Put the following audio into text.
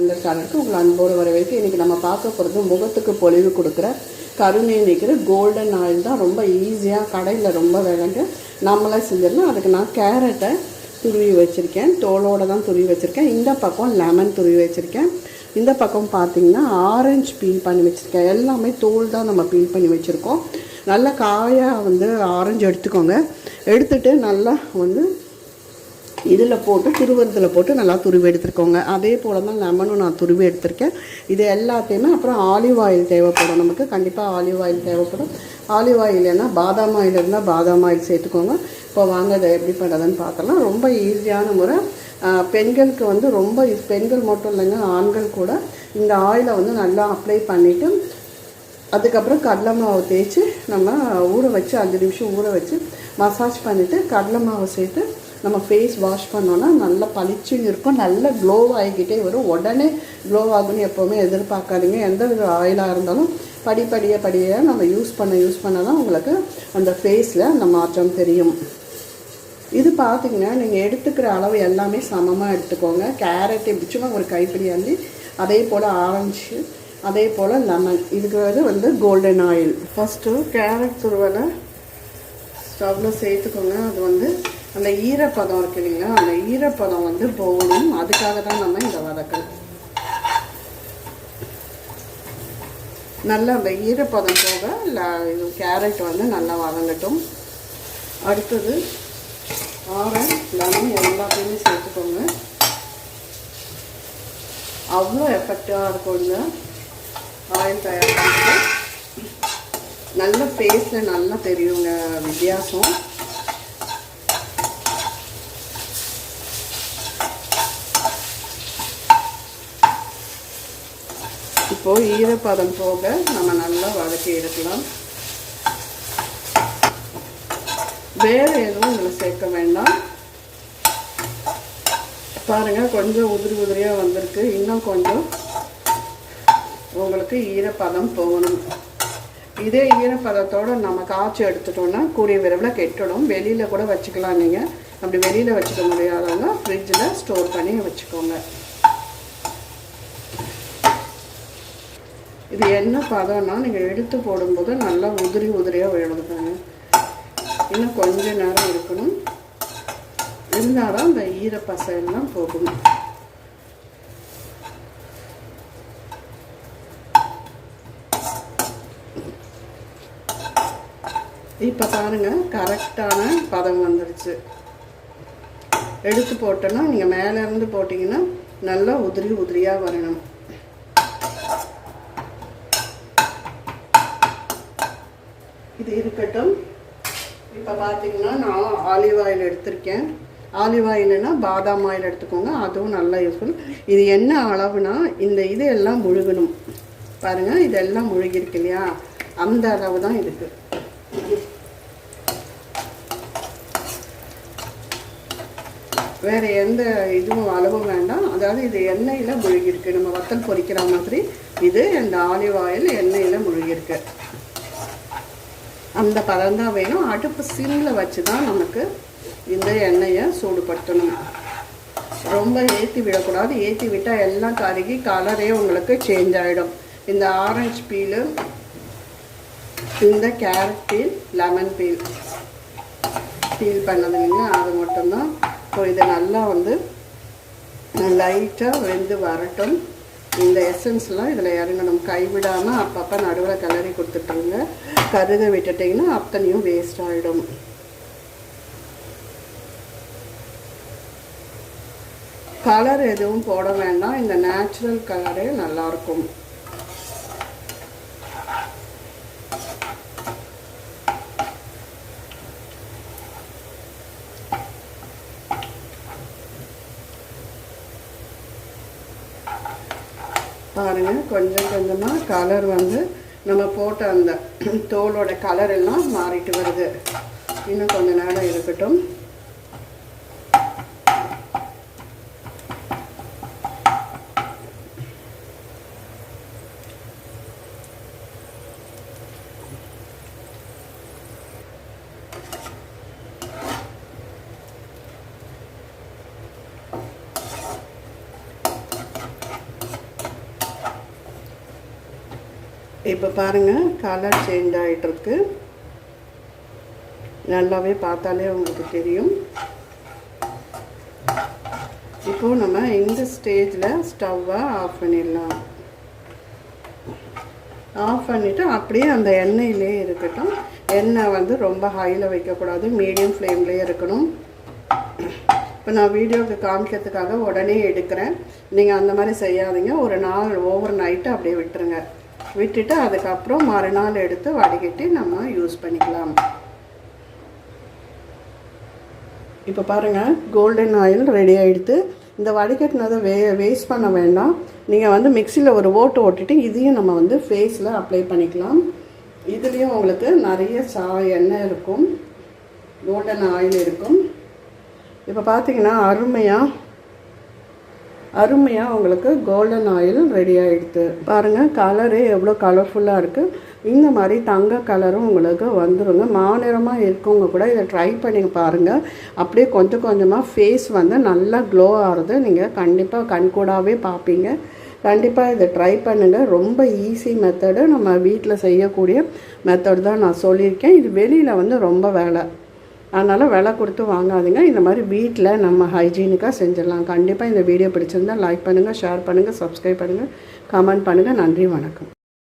இந்த சேனலுக்கு உங்களை அன்போடு வரவேற்று இன்றைக்கி நம்ம பார்க்க போகிறது முகத்துக்கு பொலிவு கொடுக்குற கருணை நிற்கிற கோல்டன் ஆயில் தான். ரொம்ப ஈஸியாக கடையில் ரொம்ப விளங்கு நம்மளே செஞ்சிடலாம். அதுக்கு நான் கேரட்டை துருவி வச்சுருக்கேன். தோலோடு தான் துருவி வச்சுருக்கேன். இந்த பக்கம் லெமன் துருவி வச்சுருக்கேன். இந்த பக்கம் பார்த்தீங்கன்னா ஆரஞ்சு பீல் பண்ணி வச்சுருக்கேன். எல்லாமே தோல் தான் நம்ம பீல் பண்ணி வச்சுருக்கோம். நல்லா காயாக வந்து ஆரஞ்சு எடுத்துக்கோங்க. எடுத்துகிட்டு நல்லா வந்து இதில் போட்டு திருவரத்தில் போட்டு நல்லா துருவி எடுத்துருக்கோங்க. அதே போல் தான் லெமனும் நான் துருவி எடுத்திருக்கேன். இது எல்லாத்தையுமே அப்புறம் ஆலிவ் ஆயில் தேவைப்படும். நமக்கு கண்டிப்பாக ஆலிவ் ஆயில் தேவைப்படும். ஆலிவ் ஆயில் இல்லைன்னா பாதாம் ஆயில் இருந்தால் பாதாம் ஆயில் சேர்த்துக்கோங்க. இப்போ வாங்க அதை எப்படி பண்ணுறதுன்னு பார்க்கலாம். ரொம்ப ஈஸியான முறை. பெண்களுக்கு வந்து ரொம்ப பெண்கள் மட்டும் இல்லைங்க ஆண்கள் கூட இந்த ஆயிலை வந்து நல்லா அப்ளை பண்ணிவிட்டு அதுக்கப்புறம் கடலை மாவு தேய்ச்சி நம்ம ஊற வச்சு அஞ்சு நிமிஷம் ஊற வச்சு மசாஜ் பண்ணிவிட்டு கடலை மாவு சேர்த்து நம்ம ஃபேஸ் வாஷ் பண்ணோன்னா நல்லா பளிச்சுன்னு இருக்கும். நல்ல க்ளோ ஆகிக்கிட்டே வரும். உடனே க்ளோ ஆகுன்னு எப்போவுமே எதிர்பார்க்காதீங்க. எந்த வித ஆயிலாக இருந்தாலும் படிப்படியாக படியாக நம்ம யூஸ் பண்ண யூஸ் பண்ண தான் உங்களுக்கு அந்த ஃபேஸில் அந்த மாற்றம் தெரியும். இது பார்த்தீங்கன்னா நீங்கள் எடுத்துக்கிற அளவு எல்லாமே சமமாக எடுத்துக்கோங்க. கேரட் இப்படி சும்மா ஒரு கைப்பிடி அள்ளி அதே போல் ஆரஞ்சு அதே போல் லெமன் இதுக்கு வந்து வந்து கோல்டன் ஆயில் ஃபஸ்ட்டு கேரட் துருவலை ஸ்டவ்வில் சேர்த்துக்கோங்க. அது வந்து அந்த ஈரப்பதம் இருக்கு இல்லைங்களா அந்த ஈரப்பதம் வந்து போகணும். அதுக்காக தான் நம்ம இதை வதக்கணும். நல்லா அந்த ஈரப்பதம் போக இது கேரட் வந்து நல்லா வதங்கட்டும். அடுத்தது ஆரஞ்ச் லெமன் எல்லாத்தையுமே சேர்த்துக்கோங்க. அவ்வளோ எஃபெக்டிவாக இருக்கும் ஆயில் தயார் பண்ணிட்டு நல்ல ஃபேஸில் நல்லா தெரியுங்க வித்தியாசம். இப்போது ஈரப்பதம் போக நம்ம நல்லா வதக்கி எடுக்கலாம். வேறு எதுவும் இதில் சேர்க்க வேண்டாம். பாருங்க கொஞ்சம் உதிரி உதிரியாக வந்திருக்கு. இன்னும் கொஞ்சம் உங்களுக்கு ஈரப்பதம் போகணும். இதே ஈரப்பதத்தோடு நம்ம காய்ச்சி எடுத்துட்டோம்னா கூடிய விரைவில் கெட்டுடும். வெளியில் கூட வச்சுக்கலாம் நீங்கள் அப்படி வெளியில் வச்சுக்க முடியாதவங்க ஃப்ரிட்ஜில் ஸ்டோர் பண்ணி வச்சுக்கோங்க. இது என்ன பதம்னா நீங்கள் எடுத்து போடும்போது நல்லா உதிரி உதிரியாக விழுதுங்க இன்னும் கொஞ்ச நேரம் இருக்கணும். இருந்தால் தான் இந்த ஈரப்பசை எல்லாம் போகும். இப்போ பாருங்க கரெக்டான பதம் வந்துருச்சு. எடுத்து போட்டோன்னா நீங்கள் மேலே இருந்து போட்டிங்கன்னா நல்லா உதிரி உதிரியாக வரணும். இது இருக்கட்டும். இப்போ பார்த்தீங்கன்னா நான் ஆலிவ் ஆயில் எடுத்திருக்கேன். ஆலிவ் ஆயில்னா பாதாம் ஆயில் எடுத்துக்கோங்க. அதுவும் நல்லா யூஸ்ஃபுல் இது என்ன அளவுனா இந்த இது எல்லாம் முழுகணும். பாருங்கள் இதெல்லாம் முழுகிருக்கு இல்லையா? அந்த அளவு தான் இருக்குது வேறு எந்த இதுவும் அளவும் வேண்டாம். அதாவது இது எண்ணெயில் முழுகிருக்கு. நம்ம வத்தல் பொரிக்கிற மாதிரி. இது இந்த ஆலிவ் ஆயில் எண்ணெயில் முழுகிருக்கு. அந்த பதம் தான் வேணும். அடுப்பு சிம்மில் வச்சு தான் நமக்கு இந்த எண்ணெயை சூடுபடுத்தணும். ரொம்ப ஏற்றி விடக்கூடாது. ஏற்றி விட்டால் எல்லாம் கருகி கலரே உங்களுக்கு சேஞ்ச் ஆகிடும் இந்த ஆரஞ்சு பீலு இந்த carrot peel lemon peel peel பண்ணது அது மட்டும்தான். இப்போ இதை நல்லா வந்து லைட்டாக வெந்து வரட்டும். இந்த எசன்ஸ்லாம் இதில் இறங்கணும் கைவிடாமல் அப்பப்போ நடுவில் கிளறி கொடுத்துட்டாங்க கருக விட்டுட்டிங்கன்னா அத்தனையும் வேஸ்ட் ஆகிடும் கலர் எதுவும் போட வேண்டாம். இந்த நேச்சுரல் கலரே நல்லாயிருக்கும். பாருங்க கொஞ்சம் கொஞ்சமாக கலர் வந்து நம்ம போட்ட அந்த தோலோட கலர் எல்லாம் மாறிட்டு வருது. இன்னும் கொஞ்ச நேரம் இருக்கட்டும். இப்போ பாருங்கள் கலர் சேஞ்ச் ஆகிட்டுருக்கு நல்லாவே பார்த்தாலே உங்களுக்கு தெரியும். இப்போது நம்ம இந்த ஸ்டேஜில் ஸ்டவ்வை ஆஃப் பண்ணிடலாம். ஆஃப் பண்ணிவிட்டு அப்படியே அந்த எண்ணெயிலே இருக்கட்டும். எண்ணெய் வந்து ரொம்ப ஹையில் வைக்கக்கூடாது மீடியம் ஃப்ளேம்லேயே இருக்கணும். இப்போ நான் வீடியோவுக்கு காமிக்கிறதுக்காக உடனே எடுக்கிறேன். நீங்கள் அந்த மாதிரி செய்யாதீங்க. ஒரு நாள் ஓவர் நைட்டு அப்படியே விட்டுருங்க. விட்டுட்டு அதுக்கப்புறம் மறுநாள் எடுத்து வடிகட்டி நம்ம யூஸ் பண்ணிக்கலாம். இப்போ பாருங்கள் கோல்டன் ஆயில் ரெடி ஆகிடுது இந்த வடிகட்டினதை வே வேஸ்ட் பண்ண வேண்டாம். நீங்கள் வந்து மிக்சியில் ஒரு ஓட்டு ஓட்டிட்டு இதையும் நம்ம வந்து ஃபேஸில் அப்ளை பண்ணிக்கலாம். இதுலேயும் உங்களுக்கு நிறைய சா எண்ணெய் இருக்கும். கோல்டன் ஆயில் இருக்கும். இப்போ பார்த்தீங்கன்னா அருமையாக அருமையாக உங்களுக்கு கோல்டன் ஆயில் ரெடி ஆகிடுது பாருங்கள் கலரே எவ்வளோ கலர்ஃபுல்லாக இருக்குது இந்த மாதிரி தங்க கலரும் உங்களுக்கு வந்துருங்க. மாநிறமாக இருக்கவங்க கூட இதை ட்ரை பண்ணி பாருங்கள் அப்படியே கொஞ்சம் கொஞ்சமாக ஃபேஸ் வந்து நல்லா க்ளோ ஆகிறது நீங்கள் கண்டிப்பாக கண்கூடாகவே பார்ப்பீங்க. கண்டிப்பாக இதை ட்ரை பண்ணுங்கள் ரொம்ப ஈஸி மெத்தடு நம்ம வீட்டில் செய்யக்கூடிய மெத்தட் தான் நான் சொல்லியிருக்கேன். இது வெளியில் வந்து ரொம்ப வேலை. அதனால் விலை கொடுத்து வாங்காதீங்க. இந்த மாதிரி வீட்டில் நம்ம ஹைஜீனிக்காக செஞ்சிடலாம். கண்டிப்பாக இந்த வீடியோ பிடிச்சிருந்தால் லைக் பண்ணுங்கள் ஷேர் பண்ணுங்கள் சப்ஸ்கிரைப் பண்ணுங்கள் கமெண்ட் பண்ணுங்கள் நன்றி வணக்கம்.